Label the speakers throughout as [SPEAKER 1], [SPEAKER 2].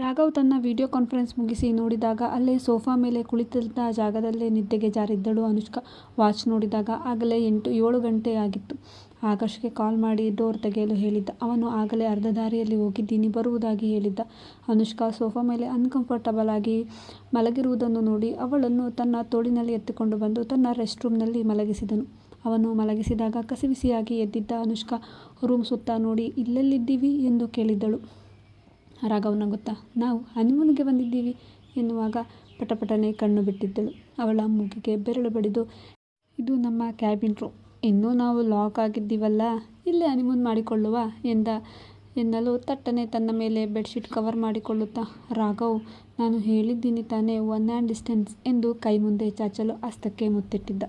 [SPEAKER 1] ರಾಘವ್ ತನ್ನ video conference ಮುಗಿಸಿ ನೋಡಿದಾಗ ಅಲ್ಲೇ ಸೋಫಾ ಮೇಲೆ ಕುಳಿತಿದ್ದ ಜಾಗದಲ್ಲೇ ನಿದ್ದೆಗೆ ಜಾರಿದ್ದಳು ಅನುಷ್ಕಾ. ವಾಚ್ ನೋಡಿದಾಗ ಆಗಲೇ ಎಂಟು ಏಳು ಗಂಟೆ ಆಗಿತ್ತು. ಆಕಾಶ್ಗೆ ಕಾಲ್ ಮಾಡಿ ಡೋರ್ ತೆಗೆಯಲು ಹೇಳಿದ್ದ. ಅವನು ಆಗಲೇ ಅರ್ಧ ದಾರಿಯಲ್ಲಿ ಹೋಗಿದ್ದೀನಿ, ಬರುವುದಾಗಿ ಹೇಳಿದ್ದ. ಅನುಷ್ಕಾ ಸೋಫಾ ಮೇಲೆ ಅನ್ಕಂಫರ್ಟಬಲ್ ಆಗಿ ಮಲಗಿರುವುದನ್ನು ನೋಡಿ ಅವಳನ್ನು ತನ್ನ ತೋಳಿನಲ್ಲಿ ಎತ್ತಿಕೊಂಡು ಬಂದು ತನ್ನ ರೆಸ್ಟ್ ರೂಮ್ನಲ್ಲಿ ಮಲಗಿಸಿದನು. ಅವನು ಮಲಗಿಸಿದಾಗ ಕಸಿವಿಸಿಯಾಗಿ ಎದ್ದಿದ್ದ ಅನುಷ್ಕಾ ರೂಮ್ ಸುತ್ತ ನೋಡಿ ಇಲ್ಲೆಲ್ಲಿದ್ದೀವಿ ಎಂದು ಕೇಳಿದಳು. ರಾಘವ್ ಗೊತ್ತಾ ನಾವು ಹನಿಮೂನಿಗೆ ಬಂದಿದ್ದೀವಿ ಎನ್ನುವಾಗ ಪಟಪಟನೆ ಕಣ್ಣು ಬಿಟ್ಟಿದ್ದಳು. ಅವಳ ಮೂಗಿಗೆ ಬೆರಳು ಬಡಿದು ಇದು ನಮ್ಮ ಕ್ಯಾಬಿನ್ ರೂಮ್. ಇನ್ನೂ ನಾವು ಲಾಕ್ ಆಗಿದ್ದೀವಲ್ಲ, ಇಲ್ಲೇ ಹನಿಮೂನ್ ಮಾಡಿಕೊಳ್ಳುವ ಎಂದ ಎನ್ನಲು ತಟ್ಟನೆ ತನ್ನ ಮೇಲೆ ಬೆಡ್ಶೀಟ್ ಕವರ್ ಮಾಡಿಕೊಳ್ಳುತ್ತಾ ರಾಘವ್ ನಾನು ಹೇಳಿದ್ದೀನಿ ತಾನೇ ಒನ್ ಆ್ಯಂಡ್ ಡಿಸ್ಟೆನ್ಸ್ ಎಂದು ಕೈ ಮುಂದೆ ಚಾಚಲು ಹಸ್ತಕ್ಕೆ ಮುತ್ತಿಟ್ಟಿದ್ದ.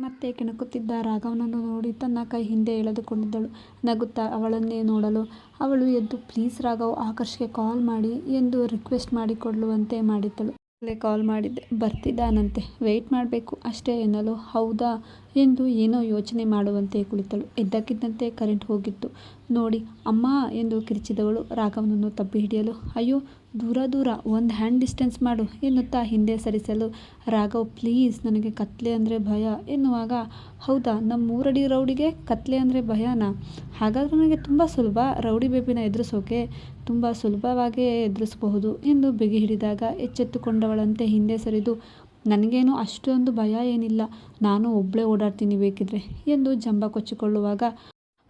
[SPEAKER 1] ಮತ್ತೆ ಕೆಣಕುತ್ತಿದ್ದ ರಾಘವನನ್ನು ನೋಡಿ ತನ್ನ ಕೈ ಹಿಂದೆ ಎಳೆದುಕೊಂಡಿದ್ದಳು. ನಗುತ್ತಾ ಅವಳನ್ನೇ ನೋಡಲು ಅವಳು ಎದ್ದು ಪ್ಲೀಸ್ ರಾಘವ್ ಆಕರ್ಷ್ಗೆ ಕಾಲ್ ಮಾಡಿ ಎಂದು ರಿಕ್ವೆಸ್ಟ್ ಮಾಡಿಕೊಳ್ಳುವಂತೆ ಮಾಡಿದ್ದಳು. ಕಾಲ್ ಮಾಡಿದ್ದೆ, ಬರ್ತಿದ್ದಾನಂತೆ, ವೆಯ್ಟ್ ಮಾಡಬೇಕು ಅಷ್ಟೇ ಎನ್ನಲು ಹೌದಾ ಎಂದು ಏನೋ ಯೋಚನೆ ಮಾಡುವಂತೆ ಕುಳಿತಳು. ಇದ್ದಕ್ಕಿದ್ದಂತೆ ಕರೆಂಟ್ ಹೋಗಿತ್ತು ನೋಡಿ ಅಮ್ಮ ಎಂದು ಕಿರಿಚಿದವಳು ರಾಘವನನ್ನು ತಬ್ಬಿ ಹಿಡಿಯಲು ಅಯ್ಯೋ ದೂರ ದೂರ ಒಂದು ಹ್ಯಾಂಡ್ ಡಿಸ್ಟೆನ್ಸ್ ಮಾಡು ಎನ್ನುತ್ತಾ ಹಿಂದೆ ಸರಿಸಲು. ರಾಘವ್ ಪ್ಲೀಸ್ ನನಗೆ ಕತ್ಲೆ ಅಂದರೆ ಭಯ ಎನ್ನುವಾಗ, ಹೌದಾ ನಮ್ಮ ಮೂರಡಿ ರೌಡಿಗೆ ಕತ್ಲೆ ಅಂದರೆ ಭಯನಾ? ಹಾಗಾದರೆ ನನಗೆ ತುಂಬ ಸುಲಭ ರೌಡಿ ಬೇಬಿನ ಎದುರಿಸೋಕೆ, ತುಂಬ ಸುಲಭವಾಗಿಯೇ ಎದುರಿಸಬಹುದು ಎಂದು ಬಿಗಿ ಹಿಡಿದಾಗ ಎಚ್ಚೆತ್ತುಕೊಂಡವಳಂತೆ ಹಿಂದೆ ಸರಿದು, ನನಗೇನು ಅಷ್ಟೊಂದು ಭಯ ಏನಿಲ್ಲ, ನಾನು ಒಬ್ಬಳೇ ಓಡಾಡ್ತೀನಿ ಬೇಕಿದ್ರೆ, ಎಂದು ಜಂಬ ಕೊಚ್ಚಿಕೊಳ್ಳುವಾಗ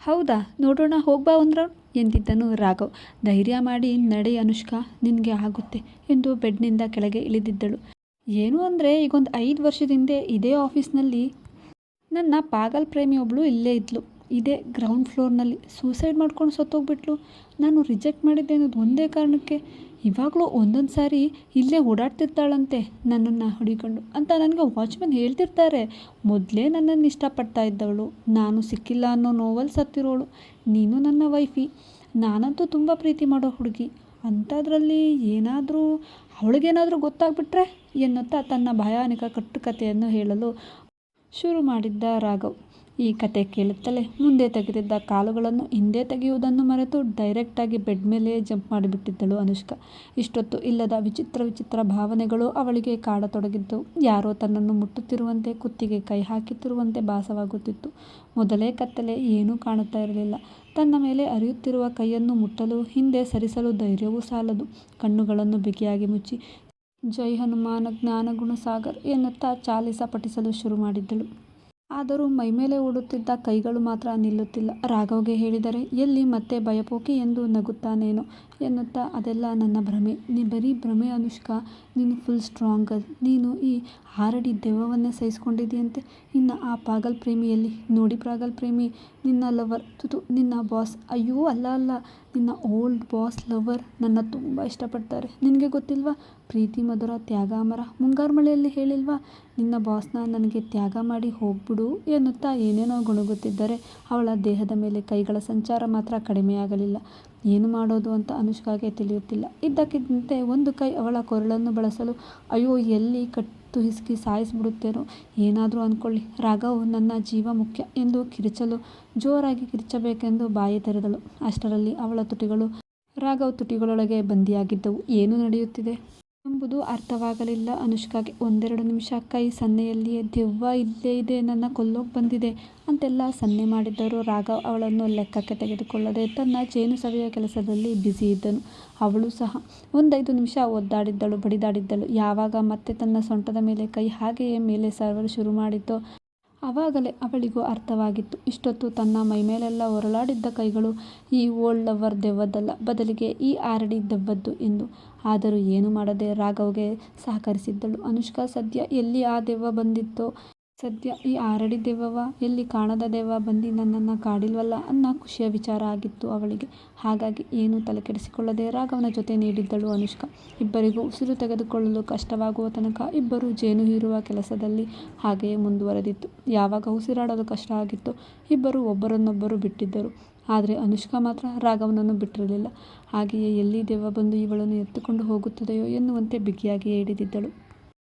[SPEAKER 1] ಹೌದಾ ನೋಡೋಣ, ಹೋಗ್ಬಾ ಅಂದ್ರೆ ಎಂದಿದ್ದನು ರಾಘವ್. ಧೈರ್ಯ ಮಾಡಿ, ನಡೆ ಅನುಷ್ಕಾ, ನಿನಗೆ ಆಗುತ್ತೆ ಎಂದು ಬೆಡ್ನಿಂದ ಕೆಳಗೆ ಇಳಿದಿದ್ದಳು. ಏನು ಅಂದರೆ, ಈಗೊಂದು ಐದು ವರ್ಷದಿಂದೆ ಇದೇ ಆಫೀಸ್ನಲ್ಲಿ ನನ್ನ ಪಾಗಲ್ ಪ್ರೇಮಿಯೊಬ್ಬಳು ಇಲ್ಲೇ ಇದ್ಲು. ಇದೇ ಗ್ರೌಂಡ್ ಫ್ಲೋರ್ನಲ್ಲಿ ಸೂಸೈಡ್ ಮಾಡ್ಕೊಂಡು ಸತ್ತೋಗ್ಬಿಟ್ಲು. ನಾನು ರಿಜೆಕ್ಟ್ ಮಾಡಿದ್ದೆ ಅನ್ನೋದು ಒಂದೇ ಕಾರಣಕ್ಕೆ ಇವಾಗಲೂ ಒಂದೊಂದು ಸಾರಿ ಇಲ್ಲೇ ಓಡಾಡ್ತಿರ್ತಾಳಂತೆ ನನ್ನನ್ನು ಹುಡಿಕೊಂಡು ಅಂತ ನನಗೆ ವಾಚ್ಮನ್ ಹೇಳ್ತಿರ್ತಾರೆ. ಮೊದಲೇ ನನ್ನನ್ನು ಇಷ್ಟಪಡ್ತಾ ಇದ್ದವಳು, ನಾನು ಸಿಕ್ಕಿಲ್ಲ ಅನ್ನೋ ನೋವಲ್ಲಿ ಸತ್ತಿರೋಳು. ನೀನು ನನ್ನ ವೈಫಿ. ನಾನಂತೂ ತುಂಬ ಪ್ರೀತಿ ಮಾಡೋ ಹುಡುಗಿ. ಅಂಥದ್ರಲ್ಲಿ ಏನಾದರೂ ಅವಳಿಗೇನಾದರೂ ಗೊತ್ತಾಗ್ಬಿಟ್ರೆ ಎನ್ನುತ್ತಾ ತನ್ನ ಭಯಾನಕ ಕಟ್ಟುಕತೆಯನ್ನು ಹೇಳಲು ಶುರು ಮಾಡಿದ್ದ ರಾಘವ್. ಈ ಕತೆ ಕೇಳುತ್ತಲೇ ಮುಂದೆ ತೆಗೆದಿದ್ದ ಕಾಲುಗಳನ್ನು ಹಿಂದೆ ತೆಗೆಯುವುದನ್ನು ಮರೆತು ಡೈರೆಕ್ಟ್ ಆಗಿ ಬೆಡ್ ಮೇಲೆ ಜಂಪ್ ಮಾಡಿಬಿಟ್ಟಿದ್ದಳು ಅನುಷ್ಕಾ. ಇಷ್ಟೊತ್ತು ಇಲ್ಲದ ವಿಚಿತ್ರ ವಿಚಿತ್ರ ಭಾವನೆಗಳು ಅವಳಿಗೆ ಕಾಡತೊಡಗಿದ್ದು ಯಾರೋ ತನ್ನನ್ನು ಮುಟ್ಟುತ್ತಿರುವಂತೆ, ಕುತ್ತಿಗೆ ಕೈ ಹಾಕುತ್ತಿರುವಂತೆ ಭಾಸವಾಗುತ್ತಿತ್ತು. ಮೊದಲೇ ಕತ್ತಲೆ, ಏನೂ ಕಾಣುತ್ತಾ ಇರಲಿಲ್ಲ. ತನ್ನ ಮೇಲೆ ಅರಿಯುತ್ತಿರುವ ಕೈಯನ್ನು ಮುಟ್ಟಲು ಹಿಂದೆ ಸರಿಸಲು ಧೈರ್ಯವೂ ಸಾಲದು. ಕಣ್ಣುಗಳನ್ನು ಬಿಗಿಯಾಗಿ ಮುಚ್ಚಿ ಜೈ ಹನುಮಾನ ಜ್ಞಾನ ಗುಣಸಾಗರ್ ಎನ್ನುತ್ತಾ ಚಾಲಿಸ ಪಠಿಸಲು ಶುರು ಮಾಡಿದ್ದಳು. ಆದರೂ ಮೈಮೇಲೆ ಓಡುತ್ತಿದ್ದ ಕೈಗಳು ಮಾತ್ರ ನಿಲ್ಲುತ್ತಿಲ್ಲ. ರಾಘವ್ಗೆ ಹೇಳಿದರೆ ಎಲ್ಲಿ ಮತ್ತೆ ಭಯಪೋಕಿ ಎಂದು ನಗುತ್ತಾನೇನೋ ಎನ್ನುತ್ತಾ ಅದೆಲ್ಲ ನನ್ನ ಭ್ರಮೆ, ನೀ ಬರೀ ಭ್ರಮೆ ಅನುಷ್ಕಾ ನೀನು ಫುಲ್ ಸ್ಟ್ರಾಂಗ್. ನೀನು ಈ ಹಾರಡಿ ದೆವ್ವವನ್ನೇ ಸಹಿಸ್ಕೊಂಡಿದೆಯಂತೆ ಇನ್ನು ಆ ಪಾಗಲ್ ಪ್ರೇಮಿಯಲ್ಲಿ ನೋಡಿ ಪಾಗಲ್ ಪ್ರೇಮಿ ನಿನ್ನ ಲವರ್ ತುತು ನಿನ್ನ ಬಾಸ್ ಅಯ್ಯೋ ಅಲ್ಲ ಅಲ್ಲ. ನಿನ್ನ ಓಲ್ಡ್ ಬಾಸ್ ಲವರ್ ನನ್ನ ತುಂಬ ಇಷ್ಟಪಡ್ತಾರೆ. ನಿನಗೆ ಗೊತ್ತಿಲ್ವಾ? ಪ್ರೀತಿ ಮಧುರ ತ್ಯಾಗ ಅಮರ. ಮುಂಗಾರು ಮಳೆಯಲ್ಲಿ ಹೇಳಿಲ್ವಾ? ನಿನ್ನ ಬಾಸ್ನ ನನಗೆ ತ್ಯಾಗ ಮಾಡಿ ಹೋಗ್ಬಿಡು ಎನ್ನುತ್ತಾ ಏನೇನೋ ಗುಣಗುತ್ತಿದ್ದರೆ ಅವಳ ದೇಹದ ಮೇಲೆ ಕೈಗಳ ಸಂಚಾರ ಮಾತ್ರ ಕಡಿಮೆಯಾಗಲಿಲ್ಲ. ಏನು ಮಾಡೋದು ಅಂತ ಅನುಷ್ಕಾಗೆ ತಿಳಿಯುತ್ತಿಲ್ಲ. ಇದ್ದಕ್ಕಿದ್ದಂತೆ ಒಂದು ಕೈ ಅವಳ ಕೊರಳನ್ನು ಬಳಸಲು, ಅಯ್ಯೋ, ಎಲ್ಲಿ ಕಟ್ಟು ಹಿಸುಕಿ ಸಾಯಿಸಿಬಿಡುತ್ತೇನೋ ಏನಾದರೂ ಅಂದ್ಕೊಳ್ಳಿ ರಾಘವ್ ನನ್ನ ಜೀವ ಮುಖ್ಯ ಎಂದು ಕಿರಿಚಲು, ಜೋರಾಗಿ ಕಿರಿಚಬೇಕೆಂದು ಬಾಯಿ ತೆರೆದಳು. ಅಷ್ಟರಲ್ಲಿ ಅವಳ ತುಟಿಗಳು, ರಾಘವ್ ತುಟಿಗಳೊಳಗೆ ಬಂದಿಯಾಗಿದ್ದವು. ಏನು ನಡೆಯುತ್ತಿದೆ ಎಂಬುದು ಅರ್ಥವಾಗಲಿಲ್ಲ ಅನುಷ್ಕಾಗೆ. ಒಂದೆರಡು ನಿಮಿಷ ಕೈ ಸನ್ನೆಯಲ್ಲಿಯೇ ದೆವ್ವ ಇಲ್ಲೇ ಇದೆ ನನ್ನ ಕೊಲ್ಲೋಗಿ ಬಂದಿದೆ ಅಂತೆಲ್ಲ ಸನ್ನೆ ಮಾಡಿದ್ದರು ರಾಘವ್ ಅವಳನ್ನು ಲೆಕ್ಕಕ್ಕೆ ತೆಗೆದುಕೊಳ್ಳದೆ ತನ್ನ ಜೇನು ಸವಿಯ ಕೆಲಸದಲ್ಲಿ ಬ್ಯುಸಿ ಇದ್ದನು. ಅವಳು ಸಹ ಒಂದೈದು ನಿಮಿಷ ಒದ್ದಾಡಿದ್ದಳು, ಬಡಿದಾಡಿದ್ದಳು. ಯಾವಾಗ ಮತ್ತೆ ತನ್ನ ಸೊಂಟದ ಮೇಲೆ ಕೈ ಹಾಗೆಯೇ ಮೇಲೆ ಸವರಲು ಶುರು ಮಾಡಿದ್ದೋ ಆವಾಗಲೇ ಅವಳಿಗೂ ಅರ್ಥವಾಗಿತ್ತು ಇಷ್ಟೊತ್ತು ತನ್ನ ಮೈಮೇಲೆಲ್ಲ ಹೊರಳಾಡಿದ್ದ ಕೈಗಳು ಈ ಓಲ್ಡ್ ಲವರ್ ದೆವ್ವದ್ದಲ್ಲ, ಬದಲಿಗೆ ಈ ಆರಡಿ ದೆವ್ವದ್ದು ಎಂದು. ಆದರೂ ಏನು ಮಾಡದೆ ರಾಘವ್ಗೆ ಸಹಕರಿಸಿದ್ದಳು ಅನುಷ್ಕಾ. ಸದ್ಯ ಎಲ್ಲಿ ಆ ದೆವ್ವ ಬಂದಿತ್ತೋ, ಸದ್ಯ ಈ ಆರಡಿ ದೆವ್ವವ ಎಲ್ಲಿ ಕಾಣದ ದೆವ್ವ ಬಂದು ನನ್ನನ್ನು ಕಾಡಿಲ್ವಲ್ಲ ಅನ್ನೋ ಖುಷಿಯ ವಿಚಾರ ಆಗಿತ್ತು ಅವಳಿಗೆ. ಹಾಗಾಗಿ ಏನೂ ತಲೆಕೆಡಿಸಿಕೊಳ್ಳದೆ ರಾಘವನ ಜೊತೆ ನೀಡಿದ್ದಳು ಅನುಷ್ಕಾ. ಇಬ್ಬರಿಗೂ ಉಸಿರು ತೆಗೆದುಕೊಳ್ಳಲು ಕಷ್ಟವಾಗುವ ತನಕ ಇಬ್ಬರು ಜೇನು ಹೀರುವ ಕೆಲಸದಲ್ಲಿ ಹಾಗೆಯೇ ಮುಂದುವರೆದಿತ್ತು. ಯಾವಾಗ ಉಸಿರಾಡಲು ಕಷ್ಟ ಆಗಿತ್ತು ಇಬ್ಬರು ಒಬ್ಬರನ್ನೊಬ್ಬರು ಬಿಟ್ಟಿದ್ದರು. ಆದ್ರೆ ಅನುಷ್ಕಾ ಮಾತ್ರ ರಾಘವನನ್ನು ಬಿಟ್ಟಿರಲಿಲ್ಲ. ಹಾಗೆಯೇ ಎಲ್ಲಿ ದೆವ್ವ ಬಂದು ಇವಳನ್ನು ಎತ್ತುಕೊಂಡು ಹೋಗುತ್ತದೆಯೋ ಎನ್ನುವಂತೆ ಬಿಗಿಯಾಗಿಯೇ ಹಿಡಿದಿದ್ದಳು.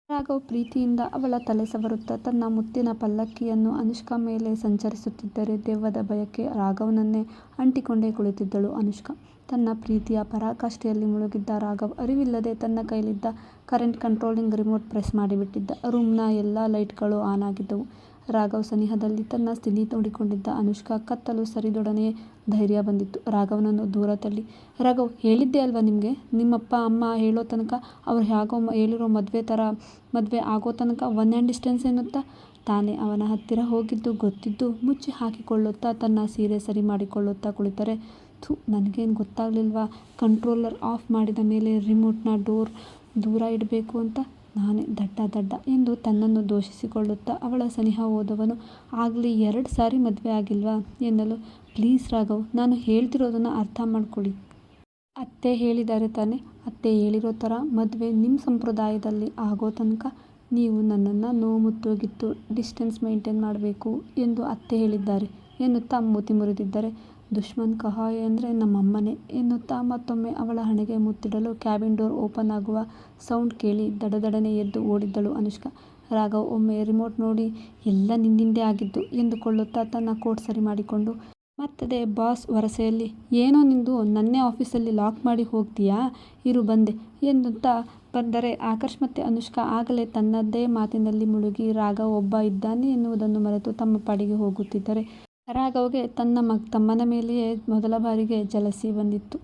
[SPEAKER 1] ರಾಘವ್ ಪ್ರೀತಿಯಿಂದ ಅವಳ ತಲೆ ಸವರುತ್ತಾ ತನ್ನ ಮುತ್ತಿನ ಪಲ್ಲಕ್ಕಿಯನ್ನು ಅನುಷ್ಕಾ ಮೇಲೆ ಸಂಚರಿಸುತ್ತಿದ್ದರೆ ದೆವ್ವದ ಭಯಕ್ಕೆ ರಾಘವ್ನನ್ನೇ ಅಂಟಿಕೊಂಡೇ ಕುಳಿತಿದ್ದಳು ಅನುಷ್ಕಾ. ತನ್ನ ಪ್ರೀತಿಯ ಪರಾಕಾಷ್ಠೆಯಲ್ಲಿ ಮುಳುಗಿದ್ದ ರಾಘವ್ ಅರಿವಿಲ್ಲದೆ ತನ್ನ ಕೈಲಿದ್ದ ಕರೆಂಟ್ ಕಂಟ್ರೋಲಿಂಗ್ ರಿಮೋಟ್ ಪ್ರೆಸ್ ಮಾಡಿಬಿಟ್ಟಿದ್ದ. ರೂಮ್ನ ಎಲ್ಲ ಲೈಟ್ಗಳು ಆನ್ ಆಗಿದ್ದವು. ರಾಘವ್ ಸನಿಹದಲ್ಲಿ ತನ್ನ ಸ್ಥಿತಿ ನೋಡಿಕೊಂಡಿದ್ದ ಅನುಷ್ಕಾ ಕತ್ತಲು ಸರಿದೊಡನೆ ಧೈರ್ಯ ಬಂದಿತ್ತು. ರಾಘವನನ್ನು ದೂರ ತಳ್ಳಿ. ರಾಘವ್, ಹೇಳಿದ್ದೆ ಅಲ್ವಾ ನಿಮಗೆ? ನಿಮ್ಮಪ್ಪ, ಅಮ್ಮ ಹೇಳೋ ತನಕ ಅವ್ರು ಹೇಗೋ ಹೇಳಿರೋ ಮದುವೆ ಥರ ಮದುವೆ ಆಗೋ ತನಕ ಒನ್ ಆ್ಯಂಡ್ ಡಿಸ್ಟೆನ್ಸ್ ಎನ್ನುತ್ತಾ? ತಾನೇ ಅವನ ಹತ್ತಿರ ಹೋಗಿದ್ದು ಗೊತ್ತಿದ್ದು ಮುಚ್ಚಿ ಹಾಕಿಕೊಳ್ಳುತ್ತಾ ತನ್ನ ಸೀರೆ ಸರಿ ಮಾಡಿಕೊಳ್ಳುತ್ತಾ ಕುಳಿತರೆ. ಥು, ನನಗೇನು ಗೊತ್ತಾಗಲಿಲ್ವಾ? ಕಂಟ್ರೋಲರ್ ಆಫ್ ಮಾಡಿದ ಮೇಲೆ ರಿಮೋಟ್ನ ಡೋರ್ ದೂರ ಇಡಬೇಕು ಅಂತ ನಾನೇ ದಡ್ಡ ದಡ್ಡ ಎಂದು ತನ್ನನ್ನು ದೋಷಿಸಿಕೊಳ್ಳುತ್ತಾ ಅವಳ ಸನಿಹ ಹೋದವನು, ಆಗಲಿ ಎರಡು ಸಾರಿ ಮದುವೆ ಆಗಿಲ್ವಾ ಎನ್ನಲು, ಪ್ಲೀಸ್ ರಾಘವ್, ನಾನು ಹೇಳ್ತಿರೋದನ್ನು ಅರ್ಥ ಮಾಡ್ಕೊಳ್ಳಿ. ಅತ್ತೆ ಹೇಳಿದ್ದಾರೆ ತಾನೆ, ಅತ್ತೆ ಹೇಳಿರೋ ಥರ ಮದುವೆ ನಿಮ್ಮ ಸಂಪ್ರದಾಯದಲ್ಲಿ ಆಗೋ ತನಕ ನೀವು ನನ್ನನ್ನು ನೋಮುತ್ತೋಗಿತ್ತು ಡಿಸ್ಟೆನ್ಸ್ ಮೇಂಟೈನ್ ಮಾಡಬೇಕು, ಎಂದು ಅತ್ತೆ ಹೇಳಿದ್ದಾರೆ ಎನ್ನುತ್ತಾ ಮೂತಿ ಮುರಿದಿದ್ದರೆ ದುಶ್ಮನ್ ಕಹಾಯ್ ಅಂದರೆ ನಮ್ಮಮ್ಮನೇ ಎನ್ನುತ್ತಾ ಮತ್ತೊಮ್ಮೆ ಅವಳ ಹಣೆಗೆ ಮುತ್ತಿಡಲು ಕ್ಯಾಬಿನ್ ಡೋರ್ ಓಪನ್ ಆಗುವ ಸೌಂಡ್ ಕೇಳಿ ದಡದಡನೆ ಎದ್ದು ಓಡಿದ್ದಳು ಅನುಷ್ಕಾ. ರಾಘವ್, ಒಮ್ಮೆ ರಿಮೋಟ್ ನೋಡಿ, ಎಲ್ಲ ನಿನ್ನಿಂದೇ ಆಗಿದ್ದು ಎಂದುಕೊಳ್ಳುತ್ತಾ ತನ್ನ ಕೋಟ್ ಸರಿ ಮಾಡಿಕೊಂಡು, ಮತ್ತದೇ ಬಾಸ್ ವರಸೆಯಲ್ಲಿ, ಏನೋ ನಿಂದು ನನ್ನೇ ಆಫೀಸಲ್ಲಿ ಲಾಕ್ ಮಾಡಿ ಹೋಗ್ತೀಯಾ ಇರು ಬಂದೆ ಎನ್ನುತ್ತಾ ಬಂದರೆ ಆಕರ್ಷ್ ಮತ್ತೆ ಅನುಷ್ಕಾ ಆಗಲೇ ತನ್ನದೇ ಮಾತಿನಲ್ಲಿ ಮುಳುಗಿ, ರಾಘವ್ ಒಬ್ಬ ಇದ್ದಾನೆ ಎನ್ನುವುದನ್ನು ಮರೆತು ತಮ್ಮ ಪಾಡಿಗೆ ಹೋಗುತ್ತಿದ್ದರೆ ರಾಘವ್ಗೆ ತನ್ನ ಮಗ, ತಮ್ಮನ ಮೇಲೆಯೇ ಮೊದಲ ಬಾರಿಗೆ ಜಲಸಿ ಬಂದಿತ್ತು.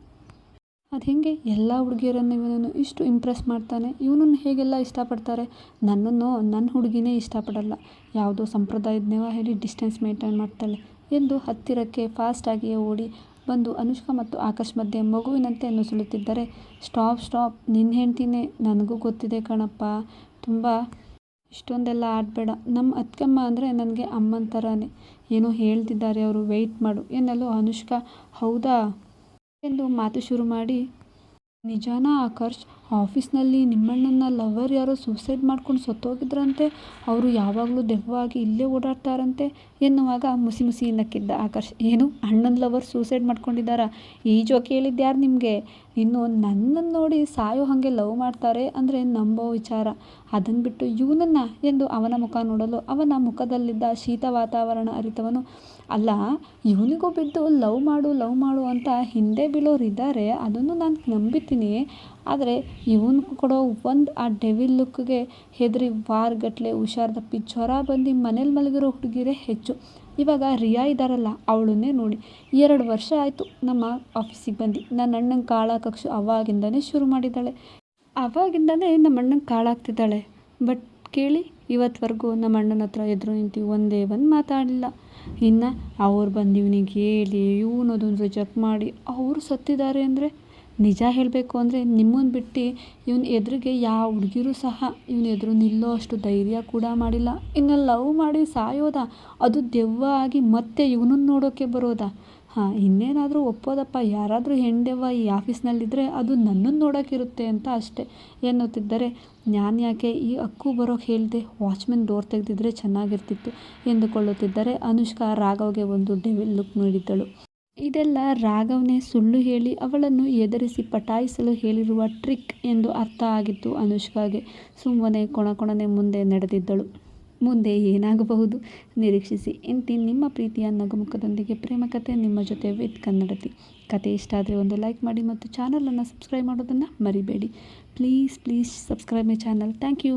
[SPEAKER 1] ಅದು ಹೇಗೆ? ಎಲ್ಲ ಹುಡುಗಿಯರನ್ನು ಇವನನ್ನು ಇಷ್ಟು ಇಂಪ್ರೆಸ್ ಮಾಡ್ತಾನೆ. ಇವನನ್ನು ಹೇಗೆಲ್ಲ ಇಷ್ಟಪಡ್ತಾರೆ? ನನ್ನನ್ನು ನನ್ನ ಹುಡುಗಿನೇ ಇಷ್ಟಪಡಲ್ಲ. ಯಾವುದೋ ಸಂಪ್ರದಾಯದ ನೆವ ಹೇಳಿ ಡಿಸ್ಟೆನ್ಸ್ ಮೇಂಟೈನ್ ಮಾಡ್ತಾಳೆ ಎಂದು ಹತ್ತಿರಕ್ಕೆ ಫಾಸ್ಟ್ ಆಗಿಯೇ ಓಡಿ ಬಂದು ಅನುಷ್ಕಾ ಮತ್ತು ಆಕಾಶ್ ಮಧ್ಯೆ ಮಗುವಿನಂತೆ ನುಸುಳುತ್ತಿದ್ದರೆ, ಸ್ಟಾಪ್ ಸ್ಟಾಪ್. ನಿನ್ನ ಹೆಂಡ್ತಿನೇ ನನಗೂ ಗೊತ್ತಿದೆ ಕಣಪ್ಪ. ತುಂಬ ಇಷ್ಟೊಂದೆಲ್ಲ ಆಡಬೇಡ. ನಮ್ಮ ಅತ್ಕಮ್ಮ ಅಂದರೆ ನನಗೆ ಅಮ್ಮನ ಥರನೇ ಏನೋ ಹೇಳ್ತಿದ್ದಾರೆ ಅವರು ವೆಯ್ಟ್ ಮಾಡು. ಏನಲ್ಲೋ ಅನುಷ್ಕಾ, ಹೌದಾ? ಎಂದು ಮಾತು ಶುರು ಮಾಡಿ, ನಿಜಾನಾ ಆಕರ್ಷ್, ಆಫೀಸ್ನಲ್ಲಿ ನಿಮ್ಮಣ್ಣನ ಲವರ್ ಯಾರೋ ಸೂಸೈಡ್ ಮಾಡ್ಕೊಂಡು ಸತ್ತೋಗಿದ್ರಂತೆ. ಅವರು ಯಾವಾಗಲೂ ದೆವ್ವಾಗಿ ಇಲ್ಲೇ ಓಡಾಡ್ತಾರಂತೆ. ಎನ್ನುವಾಗ ಮುಸಿ ಮುಸಿ ನಕ್ಕಿದ್ದ ಆಕರ್ಷ್, ಏನು? ಅಣ್ಣನ ಲವರ್ ಸೂಸೈಡ್ ಮಾಡ್ಕೊಂಡಿದ್ದಾರ? ಈ ಜೋಕ್ ಹೇಳಿದ್ಯಾರು ನಿಮಗೆ? ಇನ್ನು ನನ್ನನ್ನು ನೋಡಿ ಸಾಯೋ ಹಾಗೆ ಲವ್ ಮಾಡ್ತಾರೆ ಅಂದರೆ ನಂಬೋ ವಿಚಾರ. ಅದನ್ನು ಬಿಟ್ಟು ಇವನನ್ನ ಎಂದು ಅವನ ಮುಖ ನೋಡಲು ಅವನ ಮುಖದಲ್ಲಿದ್ದ ಶೀತ ವಾತಾವರಣ ಅರಿತವನು. ಅಲ್ಲ, ಇವನಿಗೂ ಬಿದ್ದು ಲವ್ ಮಾಡು ಲವ್ ಮಾಡು ಅಂತ ಹಿಂದೆ ಬೀಳೋರಿದ್ದಾರೆ, ಅದನ್ನು ನಾನು ನಂಬಿತೀನಿ. ಆದರೆ ಇವನು ಕೊಡೋ ಒಂದು ಆ ಡೆವಿಲ್ ಲುಕ್ಗೆ ಹೆದರಿ ವಾರ್ಗಟ್ಲೆ ಹುಷಾರ್ ತಪ್ಪಿ ಜ್ವರ ಬಂದು ಮನೇಲಿ ಮಲಗಿರೋ ಹುಡುಗಿರೇ ಹೆಚ್ಚು ಇವಾಗ ರಿಯಾ ಇದ್ದಾರಲ್ಲ, ಅವಳನ್ನೇ ನೋಡಿ. ಎರಡು ವರ್ಷ ಆಯಿತು ನಮ್ಮ ಆಫೀಸಿಗೆ ಬಂದು. ನನ್ನ ಅಣ್ಣನ ಕಾಳಾಕಕ್ಷು ಅವಾಗಿಂದನೇ ಶುರು ಮಾಡಿದ್ದಾಳೆ. ಅವಾಗಿಂದನೇ ನಮ್ಮ ಅಣ್ಣನ ಕಾಳಾಗ್ತಿದ್ದಾಳೆ ಬಟ್ ಕೇಳಿ ಇವತ್ತುವರೆಗೂ ನಮ್ಮ ಅಣ್ಣನ ಹತ್ರ ಎದುರು ನಿಂತು ಒಂದೇ ಒಂದು ಮಾತಾಡಲಿಲ್ಲ. ಇನ್ನು ಅವ್ರು ಬಂದು ಇವನಿಗೆ ಹೇಳಿ ಇವನದೊಂದು ಚೆಕ್ ಮಾಡಿ, ಅವರು ಸತ್ತಿದ್ದಾರೆ ಅಂದರೆ ನಿಜ ಹೇಳಬೇಕು ಅಂದರೆ ನಿಮ್ಮನ್ನು ಬಿಟ್ಟು ಇವನ್ ಎದುರಿಗೆ ಯಾವ ಹುಡುಗಿರು ಸಹ ಇವ್ನ ಎದುರು ನಿಲ್ಲೋ ಅಷ್ಟು ಧೈರ್ಯ ಕೂಡ ಮಾಡಿಲ್ಲ. ಇನ್ನು ಲವ್ ಮಾಡಿ ಸಾಯೋದ? ಅದು ದೆವ್ವ ಆಗಿ ಮತ್ತೆ ಇವನನ್ನು ನೋಡೋಕ್ಕೆ ಬರೋದಾ? ಹಾಂ, ಇನ್ನೇನಾದರೂ ಒಪ್ಪೋದಪ್ಪ. ಯಾರಾದರೂ ಹೆಣ್ಣೆವ್ವ ಈ ಆಫೀಸ್ನಲ್ಲಿದ್ದರೆ ಅದು ನನ್ನನ್ನು ನೋಡೋಕ್ಕಿರುತ್ತೆ ಅಂತ ಅಷ್ಟೇ ಎನ್ನುತ್ತಿದ್ದರೆ, ನಾನು ಯಾಕೆ ಈ ಅಕ್ಕು ಬರೋಕ್ಕೆ ಹೇಳಿದೆ? ವಾಚ್ಮೆನ್ ಡೋರ್ ತೆಗೆದಿದ್ರೆ ಚೆನ್ನಾಗಿರ್ತಿತ್ತು ಎಂದುಕೊಳ್ಳುತ್ತಿದ್ದರೆ, ಅನುಷ್ಕಾ ರಾಘವ್ಗೆ ಒಂದು ಡೆವಿಲ್ ಲುಕ್ ನೀಡಿದ್ದಳು. ಇದೆಲ್ಲ ರಾಘವ್ನೇ ಸುಳ್ಳು ಹೇಳಿ ಅವಳನ್ನು ಎದುರಿಸಿ ಪಟಾಯಿಸಲು ಹೇಳಿರುವ ಟ್ರಿಕ್ ಎಂದು ಅರ್ಥ ಆಗಿತ್ತು ಅನುಷ್ಕಾಗೆ. ಸುಮ್ಮನೆ ಕೊಣಕೊಣನೆ ಮುಂದೆ ನಡೆದಿದ್ದಳು. ಮುಂದೆ ಏನಾಗಬಹುದು? ನಿರೀಕ್ಷಿಸಿ. ಇಂತಿ ನಿಮ್ಮ ಪ್ರೀತಿಯ ನಗುಮುಖದೊಂದಿಗೆ ಪ್ರೇಮ ಕಥೆ ನಿಮ್ಮ ಜೊತೆ ವಿತ್ ಕನ್ನಡತಿ. ಕತೆ ಇಷ್ಟ ಆದರೆ ಒಂದು ಲೈಕ್ ಮಾಡಿ ಮತ್ತು ಚಾನಲನ್ನು ಸಬ್ಸ್ಕ್ರೈಬ್ ಮಾಡೋದನ್ನು ಮರಿಬೇಡಿ. Please please subscribe my channel. Thank you.